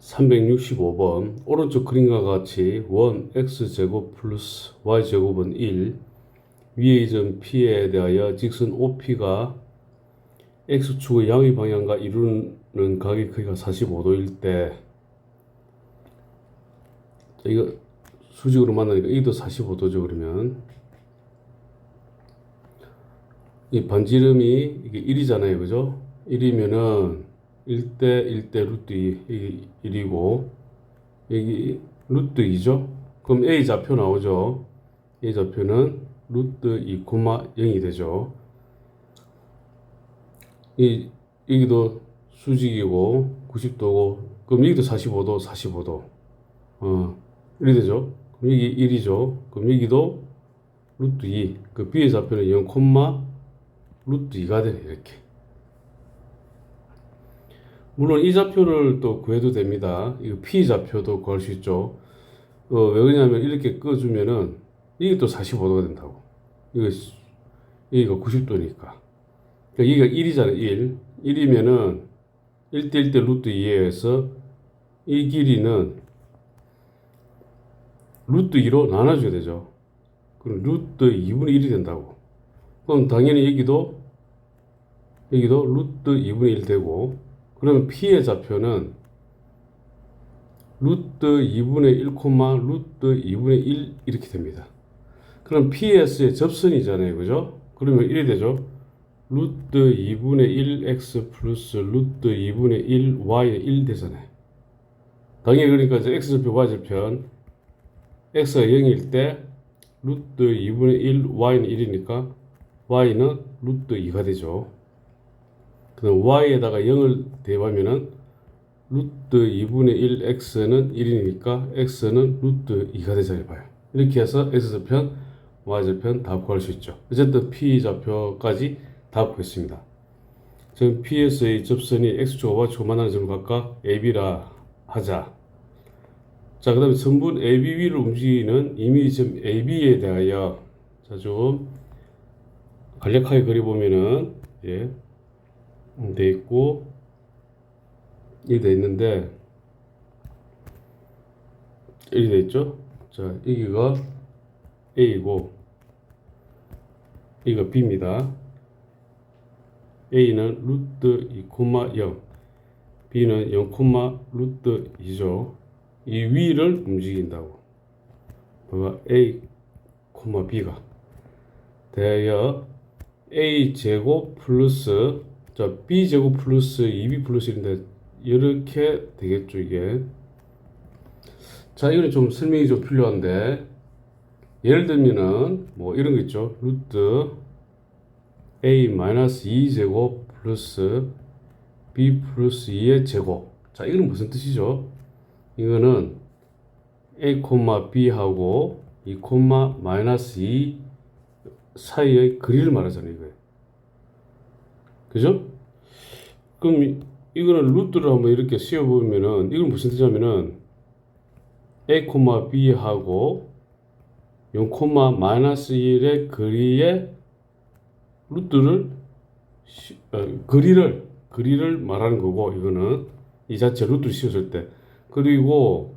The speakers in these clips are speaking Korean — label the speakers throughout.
Speaker 1: 365번 오른쪽 그림과 같이 원 x제곱 플러스 y제곱은 1 위의 점 p에 대하여 직선 OP가 x축의 양의 방향과 이루는 각의 크기가 45도일 때. 자, 이거 수직으로 만나니까 이도 45도죠 그러면. 이 반지름이 이게 1이잖아요 그죠? 1이면은 1대 1대 루트 2 이게 1이고 여기 루트 2죠? 그럼 A 좌표 나오죠? A 좌표는 루트 2, 0이 되죠? 이 여기도 수직이고 90도고 그럼 여기도 45도 45도. 어 이렇게 되죠? 그럼 여기 1이죠? 그럼 여기도 루트 2, 그 B의 좌표는 0, 루트 2가 되네 이렇게 물론 이 좌표를 또 구해도 됩니다. 이거 P 좌표도 구할 수 있죠. 어, 왜 그러냐면 이렇게 꺼주면은 이게 또 45도가 된다고. 이거 여기가 90도니까. 그러니까 여기가 1이잖아요 1 1이면은 1대 1대 루트 2에서 이 길이는 루트 2로 나눠줘야 되죠. 그럼 루트 2분의 1이 된다고. 그럼 당연히 여기도 여기도 루트 2분의 1 되고 그러면 P의 좌표는 루트 2분의 1, 루트 2분의 1 이렇게 됩니다. 그럼 PS의 접선이잖아요. 그죠? 그러면 1이 되죠. 루트 2분의 1x 플러스 루트 2분의 1 y의 1 되잖아요. 당연히 그러니까 이제 x절편, y절편 x가 0일 때 루트 2분의 1 y는 1이니까 y는 루트 2가 되죠. 그 다음 y에다가 0을 대입하면은 루트 2분의 1 x는 1이니까 x는 루트 2가 되잖아요. 봐요. 이렇게 해서 x좌편, y좌편 다 구할 수 있죠. 어쨌든 p좌표까지 다 구했습니다. 지금 ps의 접선이 y축 만나는 점을 각각 ab라 하자. 자, 그 다음에 선분 AB 위를 움직이는 이미 점 AB에 대하여 자, 좀 간략하게 그려보면은 예, 돼 있고 이게 돼 있는데 이렇게 돼 있죠? 자, 여기가 A고 여기가 B입니다. A는 루트 2, 0 B는 0, 루트 2죠. 이 위를 움직인다고. 뭐가 A, B가 대하여 A 제곱 플러스 자 B 제곱 플러스 2B 플러스 1인데 이렇게 되겠죠 이게. 자 이거는 좀 설명이 좀 필요한데 예를 들면은 뭐 이런 거 있죠. 루트 A 마이너스 2 제곱 플러스 B 플러스 2의 제곱. 자 이거는 무슨 뜻이죠? 이거는 A, B하고 2, 마이너스 2 사이의 거리를 말하잖아요, 이거예요. 그죠? 그럼 이- 이거는 루트를 한번 이렇게 씌워보면은 이건 무슨 뜻이냐면은 A, B하고 0, 마이너스 1의 거리의 루트를 시- 어, 거리를 거리를 말하는 거고 이거는 이 자체 루트를 씌웠을 때 그리고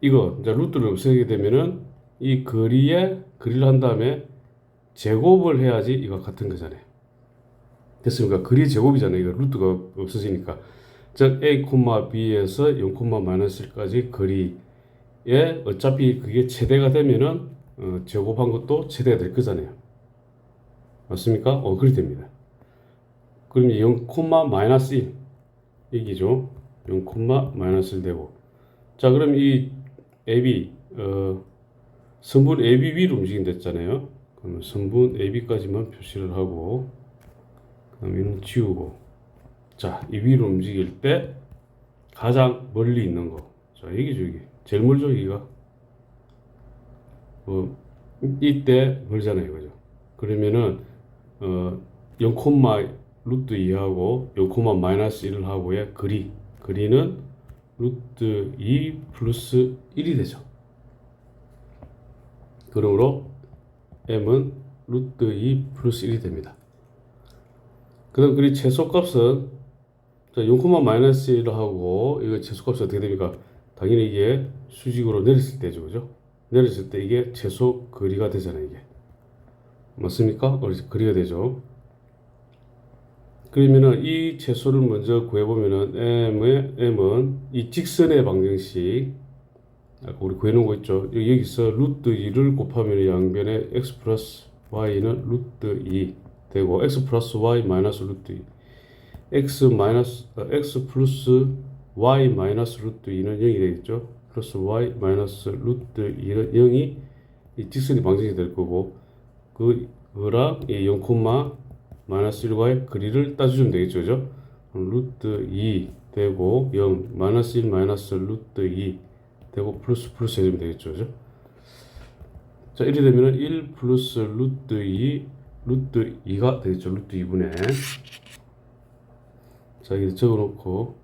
Speaker 1: 이거 이제 루트를 없애게 되면은 이 거리에 거리를 한 다음에 제곱을 해야지 이거 같은 거잖아요. 됐습니까? 거리 제곱이잖아요. 이거 루트가 없어지니까. 즉 a, b에서 0, 마이너스 1까지 거리에 어차피 그게 최대가 되면은 어, 제곱한 것도 최대가 될 거잖아요. 맞습니까? 어, 그렇게 됩니다. 그럼 0, 마이너스 1 얘기죠. 0, 마이너스 1 되고. 자, 그럼 이 AB 어, 선분 AB 위로 움직인댔잖아요. 그러면 선분 AB까지만 표시를 하고 이는 지우고 자, 이 위로 움직일 때 가장 멀리 있는 거. 자, 여기죠, 여기. 제일 멀죠, 여기가. 어, 이때 멀잖아요, 그죠? 그러면은 어, 0, 루트 2하고 0, 마이너스 1을 하고의 거리. 거리는 루트 2 플러스 1이 되죠. 그러므로 m은 루트 2 플러스 1이 됩니다. 그 다음 그리 최소값은 자, 0, 마이너스 1을 하고 이거 최소값이 어떻게 됩니까? 당연히 이게 수직으로 내렸을 때죠, 그죠? 내렸을 때 이게 최소 거리가 되잖아요, 이게. 맞습니까? 거리가 되죠. 그러면은 이 최소를 먼저 구해보면은 m의 m은 이 직선의 방정식 아까 우리 구해놓은 거 있죠. 여기- 여기서 루트 2를 곱하면 양변에 x 플러스 y는 루트 2 되고 x 플러스 y 마이너스 루트 2 x 마이너스 어, x 플러스 y 마이너스 루트 2는 0이 되겠죠. 플러스 y 마이너스 루트 2는 0이 이 직선의 방정식이 될 거고 그 그랑 이 0, 마이너스 1과의 거리를 따져주면 되겠죠, 그죠? 루트 2 되고 0 마이너스 1 마이너스 루트 2 되고 플러스 플러스 해주면 되겠죠, 그죠? 자 이렇게 되면은 1 플러스 루트 2 루트 2가 되겠죠, 루트 2분의 자 이렇게 적어놓고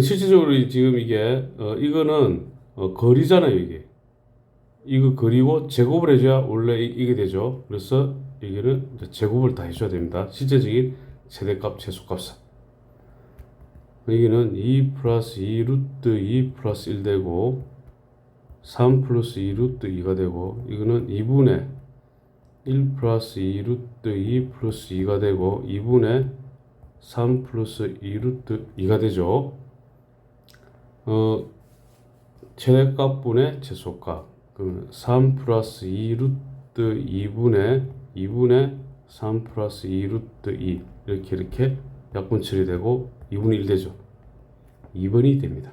Speaker 1: 실질적으로 이- 지금 이게 어, 이거는 어, 거리잖아요, 이게. 이거 그리고 제곱을 해줘야 원래 이- 이게 되죠. 그래서 이제 제곱을 다 해줘야 됩니다. 실제적인 최대값, 최소값은. 여기는 2 플러스 2 루트 2 플러스 1 되고 3 플러스 2 루트 2가 되고 이거는 2분의 1 플러스 2 루트 2 플러스 2가 되고 2분의 3 플러스 2 루트 2가 되죠. 어, 최대값분의 최소값. 그러면 3 플러스 2 루트 2분의 2분의 3 플러스 2 루트 2 이렇게 이렇게 약분 처리되고 2분의 1 되죠. 2번이 됩니다.